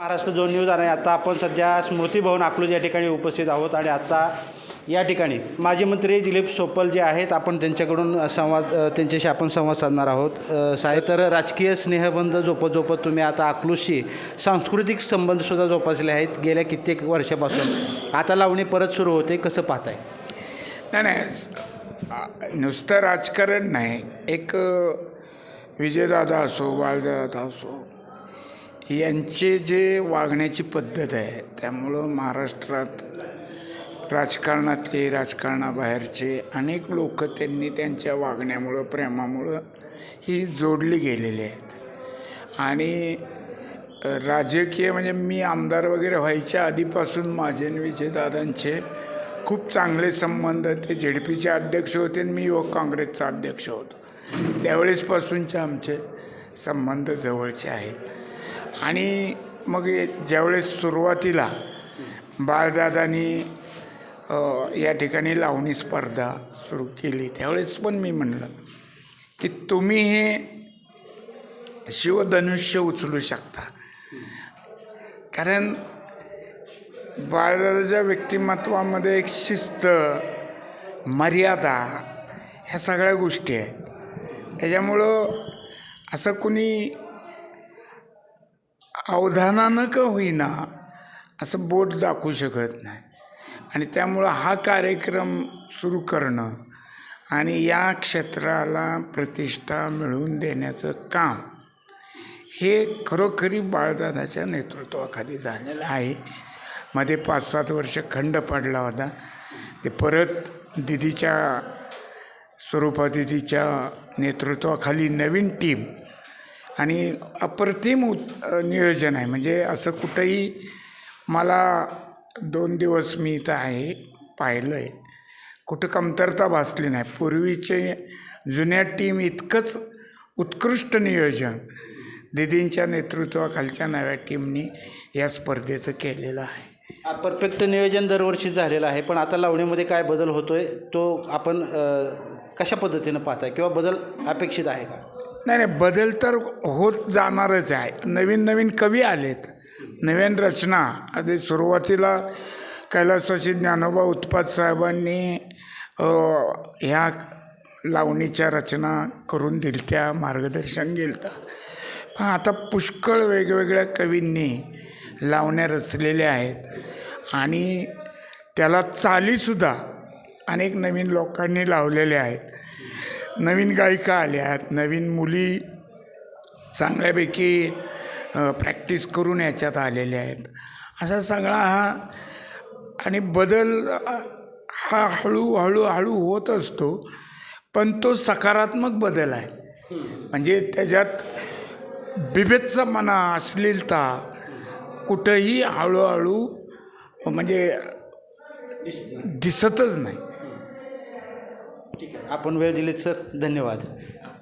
Maharashtra zone news आणि आता आपण सध्या स्मृतीभवन अकलूज या ठिकाणी उपस्थित आहोत आणि आता या ठिकाणी माजी मंत्री दिलीप सोपल जे आहेत आपण त्यांच्याकडून संवाद त्यांच्याशी आपण संवाद साधणार आहोत. साहेब तर राजकीय स्नेहबंध जोपत जोपत तुम्ही आता अकलूजशी सांस्कृतिक संबंधसुद्धा जोपासले आहेत. गेल्या कित्येक वर्षापासून आता लावणी परत सुरू होते. कसं पाहताय? नाही नाही. नुसतं राजकारण नाही. एक विजयदादा असो बाळदादा असो यांचे जे वागण्याची पद्धत आहे त्यामुळं महाराष्ट्रात राजकारणातले राजकारणाबाहेरचे अनेक लोक त्यांनी त्यांच्या वागण्यामुळं प्रेमामुळं ही जोडली गेलेली आहेत. आणि राजकीय म्हणजे मी आमदार वगैरे व्हायच्या आधीपासून माझे आणि विजयदादांचे खूप चांगले संबंध ते झेडपीचे अध्यक्ष होते आणि मी युवक काँग्रेसचा अध्यक्ष होतो. त्यावेळेसपासूनचे आमचे संबंध जवळचे आहेत. आणि मग ज्यावेळेस सुरुवातीला बाळदादांनी या ठिकाणी लावणी स्पर्धा सुरू केली त्यावेळेस पण मी म्हणलं की तुम्ही हे शिवधनुष्य उचलू शकता. कारण बाळदादाच्या व्यक्तिमत्वामध्ये एक शिस्त मर्यादा ह्या सगळ्या गोष्टी आहेत. त्याच्यामुळं असं कुणी अवधानानं का होईना असं बोट दाखवू शकत नाही. आणि त्यामुळं हा कार्यक्रम सुरू करणं आणि या क्षेत्राला प्रतिष्ठा मिळवून देण्याचं काम हे खरोखरी बाळदादाच्या नेतृत्वाखाली झालेलं आहे. मध्ये पाच सात वर्ष खंड पडला होता. ते परत दिदीच्या स्वरूपा दिदीच्या नेतृत्वाखाली नवीन टीम आणि अप्रतिम उत नियोजन आहे. म्हणजे असं कुठंही मला दोन दिवस मी इथं आहे पाहिलं आहे कुठं कमतरता भासली नाही. पूर्वीचे जुन्या टीम इतकंच उत्कृष्ट नियोजन दिदींच्या नेतृत्वाखालच्या नव्या टीमनी या स्पर्धेचं केलेलं आहे. परफेक्ट नियोजन दरवर्षी झालेलं आहे. पण आता लावणीमध्ये काय बदल होतो आहे तो आपण कशा पद्धतीनं पाहताय? किंवा बदल अपेक्षित आहे का? नाही नाही बदल तर होत जाणारच आहे. नवीन नवीन कवी आलेत. नवीन रचना. आधी सुरुवातीला कैलासवासी ज्ञानोबा उत्पात साहेबांनी ह्या लावणीच्या रचना करून दिलत्या मार्गदर्शन गेलता. पण आता पुष्कळ वेगवेगळ्या कवींनी लावण्या रचलेल्या आहेत. आणि त्याला चालीसुद्धा अनेक नवीन लोकांनी लावलेल्या आहेत. नवीन गायिका आल्यात नवीन मुली चांगल्यापैकी प्रॅक्टिस करून याच्यात आलेल्या आहेत. असा सगळा हा आणि बदल हा हळूहळू हळू होत असतो पण तो सकारात्मक बदल आहे. म्हणजे त्याच्यात बिभेत्सपणा अश्लीलता कुठंही हळूहळू म्हणजे दिसतच नाही. ठीक आहे आपण वेळ दिलीत सर. धन्यवाद.